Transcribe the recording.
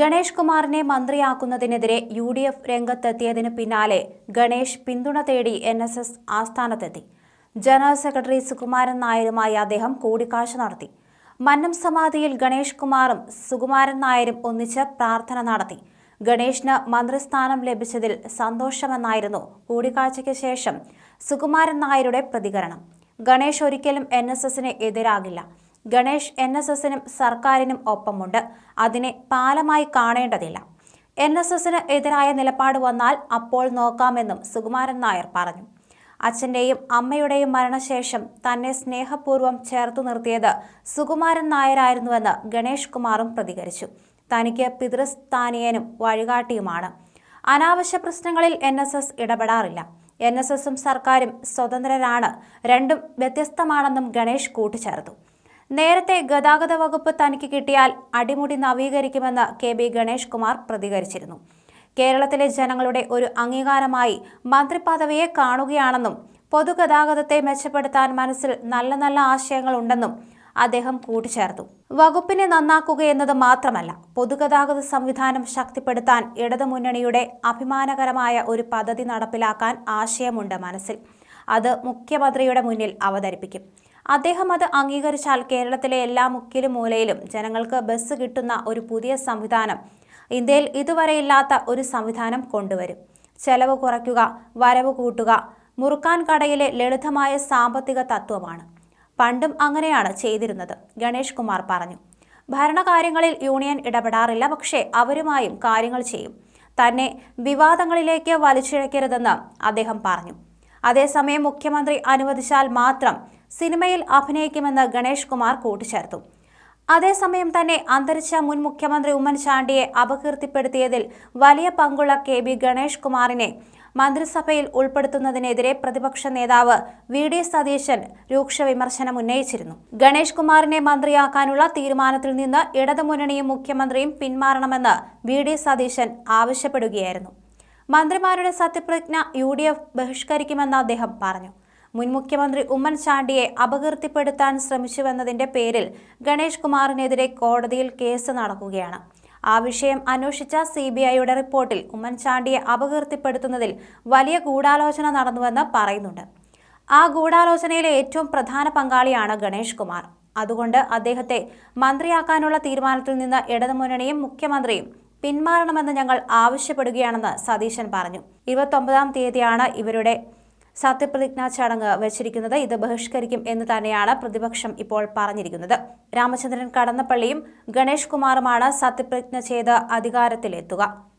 ഗണേഷ് കുമാറിനെ മന്ത്രിയാക്കുന്നതിനെതിരെ U D F രംഗത്തെത്തിയതിനു പിന്നാലെ ഗണേഷ് പിന്തുണ തേടി എൻ എസ് എസ് ആസ്ഥാനത്തെത്തി. ജനറൽ സെക്രട്ടറി സുകുമാരൻ നായരുമായി അദ്ദേഹം കൂടിക്കാഴ്ച നടത്തി. മന്നം സമാധിയിൽ ഗണേഷ് കുമാറും സുകുമാരൻ നായരും ഒന്നിച്ച് പ്രാർത്ഥന നടത്തി. ഗണേഷിന് മന്ത്രിസ്ഥാനം ലഭിച്ചതിൽ സന്തോഷമെന്നായിരുന്നു കൂടിക്കാഴ്ചയ്ക്ക് ശേഷം സുകുമാരൻ നായരുടെ പ്രതികരണം. ഗണേഷ് ഒരിക്കലും എൻ എസ് എസിന് എതിരാകില്ല. ഗണേഷ് എൻ എസ് എസിനും സർക്കാരിനും ഒപ്പമുണ്ട്. അതിനെ പാലമായി കാണേണ്ടതില്ല. എൻ എസ് എസിന് എതിരായ നിലപാട് വന്നാൽ അപ്പോൾ നോക്കാമെന്നും സുകുമാരൻ നായർ പറഞ്ഞു. അച്ഛന്റെയും അമ്മയുടെയും മരണശേഷം തന്നെ സ്നേഹപൂർവം ചേർത്തു നിർത്തിയത് സുകുമാരൻ നായരായിരുന്നുവെന്ന് ഗണേഷ് കുമാറും പ്രതികരിച്ചു. തനിക്ക് പിതൃസ്ഥാനീയനും വഴികാട്ടിയുമാണ്. അനാവശ്യ പ്രശ്നങ്ങളിൽ എൻ എസ് എസ് ഇടപെടാറില്ല. എൻ എസ് എസും സർക്കാരും സ്വതന്ത്രരാണ്. രണ്ടും വ്യത്യസ്തമാണെന്നും ഗണേഷ് കൂട്ടിച്ചേർത്തു. നേരത്തെ ഗതാഗത വകുപ്പ് തനിക്ക് കിട്ടിയാൽ അടിമുടി നവീകരിക്കുമെന്ന് കെ ബി ഗണേഷ് കുമാർ പ്രതികരിച്ചിരുന്നു. കേരളത്തിലെ ജനങ്ങളുടെ ഒരു അംഗീകാരമായി മന്ത്രിപദവിയെ കാണുകയാണെന്നും പൊതുഗതാഗതത്തെ മെച്ചപ്പെടുത്താൻ മനസ്സിൽ നല്ല നല്ല ആശയങ്ങൾ ഉണ്ടെന്നും അദ്ദേഹം കൂട്ടിച്ചേർത്തു. വകുപ്പിനെ നന്നാക്കുക എന്നത് മാത്രമല്ല പൊതുഗതാഗത സംവിധാനം ശക്തിപ്പെടുത്താൻ ഇടതുമുന്നണിയുടെ അഭിമാനകരമായ ഒരു പദ്ധതി നടപ്പിലാക്കാൻ ആശയമുണ്ട് മനസ്സിൽ. അത് മുഖ്യമന്ത്രിയുടെ മുന്നിൽ അവതരിപ്പിക്കും. അദ്ദേഹം അത് അംഗീകരിച്ചാൽ കേരളത്തിലെ എല്ലാ മുക്കിലും മൂലയിലും ജനങ്ങൾക്ക് ബസ് കിട്ടുന്ന ഒരു പുതിയ സംവിധാനം ഇന്ത്യയിൽ ഇതുവരെ ഇല്ലാത്ത ഒരു സംവിധാനം കൊണ്ടുവരും. ചെലവ് കുറയ്ക്കുക വരവ് കൂട്ടുക മുറുക്കാൻ കടയിലെ ലളിതമായ സാമ്പത്തിക തത്വമാണ്. പണ്ടും അങ്ങനെയാണ് ചെയ്തിരുന്നത് ഗണേഷ് കുമാർ പറഞ്ഞു. ഭരണകാര്യങ്ങളിൽ യൂണിയൻ ഇടപെടാറില്ല പക്ഷേ അവരുമായും കാര്യങ്ങൾ ചെയ്യും. തന്നെ വിവാദങ്ങളിലേക്ക് വലിച്ചിഴക്കരുതെന്ന് അദ്ദേഹം പറഞ്ഞു. അതേസമയം മുഖ്യമന്ത്രി അനുവദിച്ചാൽ മാത്രം സിനിമയിൽ അഭിനയിക്കുമെന്ന് ഗണേഷ് കുമാർ കൂട്ടിച്ചേർത്തു. അതേസമയം തന്നെ അന്തരിച്ച മുൻ മുഖ്യമന്ത്രി ഉമ്മൻചാണ്ടിയെ അപകീർത്തിപ്പെടുത്തിയതിൽ വലിയ പങ്കുള്ള കെ ബി ഗണേഷ് കുമാറിനെ മന്ത്രിസഭയിൽ ഉൾപ്പെടുത്തുന്നതിനെതിരെ പ്രതിപക്ഷ നേതാവ് വി ഡി സതീശൻ രൂക്ഷ വിമർശനം ഉന്നയിച്ചിരുന്നു. ഗണേഷ് കുമാറിനെ മന്ത്രിയാക്കാനുള്ള തീരുമാനത്തിൽ നിന്ന് ഇടതുമുന്നണിയും മുഖ്യമന്ത്രിയും പിന്മാറണമെന്ന് വി ഡി സതീശൻ ആവശ്യപ്പെടുകയായിരുന്നു. മന്ത്രിമാരുടെ സത്യപ്രതിജ്ഞ യു ബഹിഷ്കരിക്കുമെന്ന് അദ്ദേഹം പറഞ്ഞു. മുൻ മുഖ്യമന്ത്രി ഉമ്മൻചാണ്ടിയെ അപകീർത്തിപ്പെടുത്താൻ ശ്രമിച്ചുവെന്നതിന്റെ പേരിൽ ഗണേഷ് കുമാറിനെതിരെ കോടതിയിൽ കേസ് നടക്കുകയാണ്. ആ വിഷയം അന്വേഷിച്ച സി ബി ഐയുടെ റിപ്പോർട്ടിൽ ഉമ്മൻചാണ്ടിയെ അപകീർത്തിപ്പെടുത്തുന്നതിൽ വലിയ ഗൂഢാലോചന നടന്നുവെന്ന് പറയുന്നുണ്ട്. ആ ഗൂഢാലോചനയിലെ ഏറ്റവും പ്രധാന പങ്കാളിയാണ് ഗണേഷ് കുമാർ. അതുകൊണ്ട് അദ്ദേഹത്തെ മന്ത്രിയാക്കാനുള്ള തീരുമാനത്തിൽ നിന്ന് ഇടതുമുന്നണിയും മുഖ്യമന്ത്രിയും പിന്മാറണമെന്ന് ഞങ്ങൾ ആവശ്യപ്പെടുകയാണെന്ന് സതീശൻ പറഞ്ഞു. ഇരുപത്തൊമ്പതാം തീയതിയാണ് ഇവരുടെ സത്യപ്രതിജ്ഞാ ചടങ്ങ് വച്ചിരിക്കുന്നത് ഇത് ബഹിഷ്കരിക്കും എന്ന് തന്നെയാണ് പ്രതിപക്ഷം ഇപ്പോൾ പറഞ്ഞിരിക്കുന്നത്. രാമചന്ദ്രൻ കടന്നപ്പള്ളിയും ഗണേഷ് കുമാറുമാണ് സത്യപ്രതിജ്ഞ ചെയ്ത് അധികാരത്തിലെത്തുക.